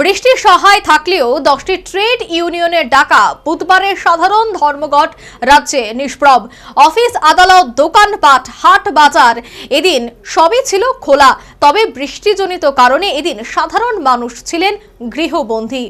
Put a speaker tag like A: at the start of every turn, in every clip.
A: বৃষ্টির সহায় থাকলেও দশটি ট্রেড ইউনিয়নের ডাকা বুধবারের সাধারণ ধর্মঘট রাজ্যে নিষ্প্রব অফিস, আদালত, দোকানপাট, হাট বাজার এদিন সবই ছিল খোলা। তবে বৃষ্টিজনিত কারণে এদিন সাধারণ মানুষ ছিলেন গৃহবন্দী।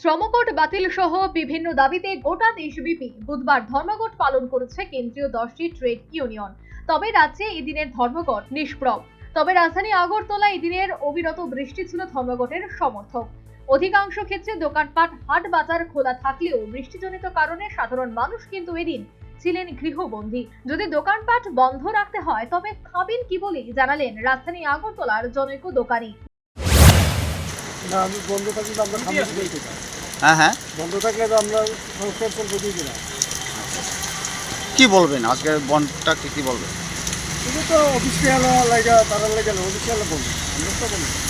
A: শ্রমকোট বাতিল সহ বিভিন্ন দাবিতে গোটা দেশব্যাপী বুধবার ধর্মঘট পালন করেছে কেন্দ্রীয় দশটি ট্রেড ইউনিয়ন। তবে রাজ্যে এদিনের ধর্মঘট নিষ্প্রভ। তবে রাজধানী আগরতলা এদিনের অবিরত বৃষ্টি ছিল ধর্মঘটের সমর্থক। অধিকাংশ ক্ষেত্রে দোকানপাট হাট বাজার খোলা থাকলেও বৃষ্টিজনিত কারণে সাধারণ মানুষ কিন্তু এদিন ছিলেন গৃহবন্দী। যদি দোকানপাট বন্ধ রাখতে হয় তবে খাবেন কি বলে জানালেন রাজধানী আগরতলার জনৈক দোকানি।
B: না আমি বন্ধ থাকলে তো আমরা সামনে বলতে
C: হ্যাঁ হ্যাঁ।
B: বন্ধ থাকলে তো আমরা সংস্কার করব
C: কি বলবেন? আজকে বনটা কি কি বলবেন?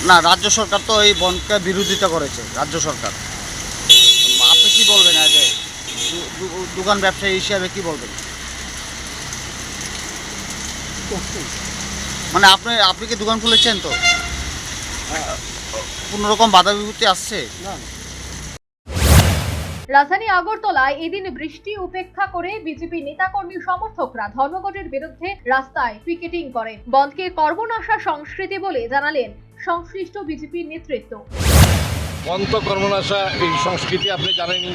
B: না
C: রাজ্য সরকার তো এই বনকে বিরোধিতা করেছে রাজ্য সরকার। আপনি কি বলবেন আগে? দোকান ব্যবসায়ী হিসাবে কি বলবেন? মানে আপনি আপনি কি দোকান খুলেছেন তো? কোনো রকম বাধা বিপত্তি আসছে?
B: না।
A: রাজধানী আগরতলায় এদিন বৃষ্টি উপেক্ষা করে বিজেপি নেতাকর্মী সমর্থকরা ধর্মঘটের বিরুদ্ধে রাস্তায় পিকেটিং করে। বন্ধকে কর্মনাশা সংস্কৃতি বলে জানালেন সংশ্লিষ্ট বিজেপি নেতৃত্ব।
D: বন্ধ কর্মনাশা এই সংস্কৃতি আপনি জানেনই,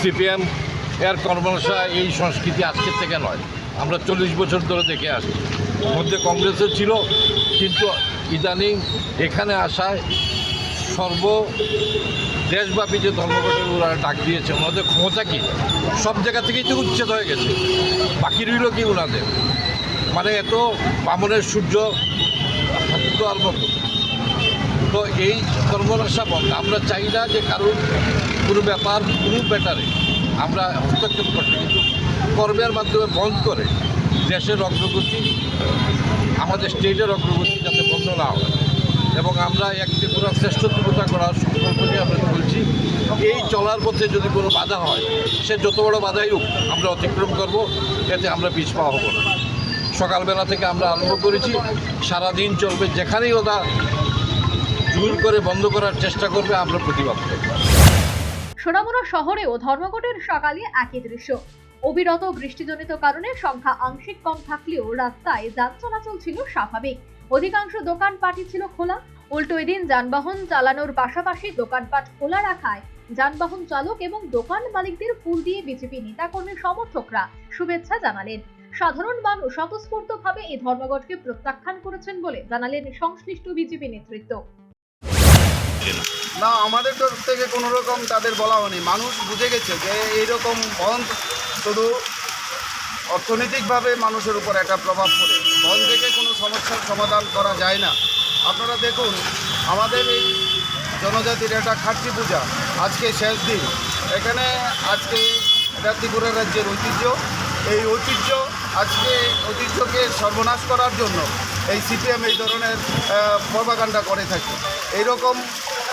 D: সিপিএম এর কর্মনাশা এই সংস্কৃতি আজকের থেকে নয়। আমরা চল্লিশ বছর ধরে দেখে আসছি। মধ্যে কংগ্রেসের ছিল, কিন্তু ইদানিং এখানে আসায় সর্ব দেশব্যাপী যে ধর্মঘটের ওরা ডাক দিয়েছে, ওনাদের ক্ষমতা কি? সব জায়গা থেকেই তো উচ্ছেদ হয়ে গেছে। বাকি রইল কি ওনাদের? মানে এত বামনের সূর্য দেওয়ার মতো তো এই কর্মরসা বন্ধ। আমরা চাই না যে কারোর কোনো ব্যাপার, কোনো ব্যাটারে আমরা হস্তক্ষেপ করতে। কিন্তু কর্মের মাধ্যমে বন্ধ করে দেশের অগ্রগতি, আমাদের স্টেটের অগ্রগতি যাতে বন্ধ না হয়। এবং আমরা এক ত্রিপুরা শ্রেষ্ঠ ত্রিপুরা করার সংকল্প নিয়ে আমরা বলছি এই চলার পথে যদি কোনো বাধা হয়, সে যত বড় বাধাই হোক, আমরা অতিক্রম করব, এতে আমরা পিছ পাওয়া হব না। সকালবেলা থেকে আমরা আরম্ভ করেছি, সারাদিন চলবে, যেখানেই ওরা জোর করে বন্ধ করার চেষ্টা করবে, আমরা প্রতিবাদ করব।
A: সোনামুড়া শহরেও ধর্মঘটের সকালে একই দৃশ্য। অবিরত বৃষ্টিজনিত কারণে সংখ্যা আংশিক কম থাকলেও রাস্তায় যান চলাচল ছিল স্বাভাবিক। অধিকাংশ দোকানপাটই ছিল খোলা। উল্টো এদিন যানবাহন চালানোর পাশাপাশি দোকানপাট খোলা রাখায় যানবাহন চালক এবং দোকান মালিকদের ফুল দিয়ে বিজেপি নেতাকর্মী সমর্থকরা শুভেচ্ছা জানালেন। সাধারণ মানুষ স্বতঃস্ফূর্তভাবে এই ধর্মঘটকে প্রত্যাখ্যান করেছেন বলে জানালেন সংশ্লিষ্ট বিজেপি নেতৃত্ব।
E: না, আমাদের তরফ থেকে কোনো রকম তাদের বলা হয়নি। মানুষ বুঝে গেছে যে এইরকম বন্ধ শুধু অর্থনৈতিকভাবে মানুষের উপর একটা প্রভাব পড়ে। বন্ধ থেকে কোনো সমস্যার সমাধান করা যায় না। আপনারা দেখুন, আমাদের এই জনজাতির একটা খাট্টি পূজা আজকে শেষ দিন। এখানে আজকে এটা ত্রিপুরা রাজ্যের ঐতিহ্য। এই ঐতিহ্য আজকে ঐতিহ্যকে সর্বনাশ করার জন্য এই সিপিএম এই ধরনের প্রভাকাণ্ডা করে থাকে। এইরকম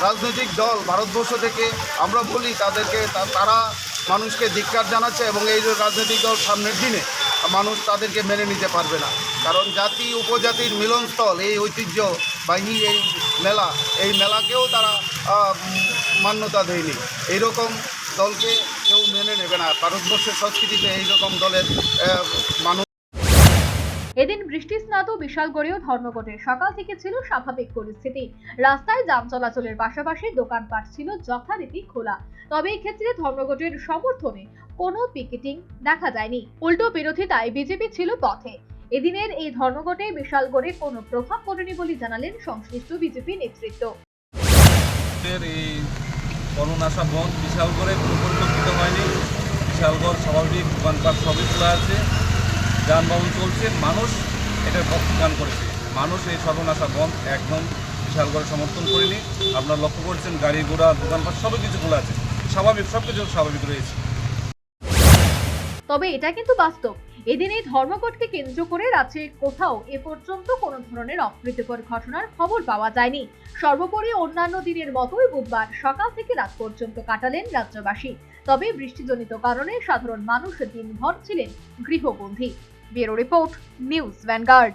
E: রাজনৈতিক দল ভারতবর্ষ থেকে আমরা বলি, তাদেরকে তারা মানুষকে ধিক্কার জানাচ্ছে এবং এই রাজনৈতিক দল সামনের দিনে মানুষ তাদেরকে মেনে নিতে পারবে না। কারণ জাতি উপজাতির মিলনস্থল, এই ঐতিহ্য বাহী এই মেলা, এই মেলাকেও তারা মান্যতা দেয়নি। এইরকম দলকে কেউ মেনে নেবে না। ভারতবর্ষের সংস্কৃতিতে এইরকম দলের মানুষ
A: এদিন বৃষ্টি স্নাত বিশালগড়েও ধর্মঘটের সকাল থেকে ছিল স্বাভাবিক পরিস্থিতি। রাস্তায় যান চলাচলের পাশাপাশি দোকানপাট ছিল যথারীতি খোলা। তবে এই ক্ষেত্রে ধর্মঘটের সমর্থনে কোনো পিকেটিং দেখা যায়নি। উল্টো বিরোধিতায় বিজেপি ছিল পথে। এদিনের এই ধর্মঘটে বিশালগড়ে কোনো প্রভাব পড়েনি বলে জানালেন সংশ্লিষ্ট বিজেপি নেতৃত্ব।
F: এই করোনাশা বন্ধ বিশালগড়ে পরিলক্ষিত হয়নি। বিশালগড় স্বাভাবিক দোকানপাট সবই খোলা আছে। যানবাহন চলছে, মানুষ এটার প্রত্যাখ্যান করেছে। মানুষ এই সর্বনাশা বন্ধ একদম বিশালগড় সমর্থন করেনি। আপনারা লক্ষ্য করছেন গাড়ি ঘোড়া দোকানপাট সবই কিছু খোলা আছে। স্বাভাবিক সব কিছু স্বাভাবিক রয়েছে।
A: তবে এটা কিন্তু বাস্তব। এদিন এই ধর্মঘটকে কেন্দ্র করে রাজ্যে কোথাও এ পর্যন্ত কোনো ধরনের অপ্রীতিকর ঘটনার খবর পাওয়া যায়নি। সর্বোপরি অন্যান্য দিনের মতোই বুধবার সকাল থেকে রাত পর্যন্ত কাটালেন রাজ্যবাসী। তবে বৃষ্টিজনিত কারণে সাধারণ মানুষ দিনভর ছিলেন গৃহবন্ধী ব্যুরো রিপোর্ট, নিউজ ভ্যানগার্ড।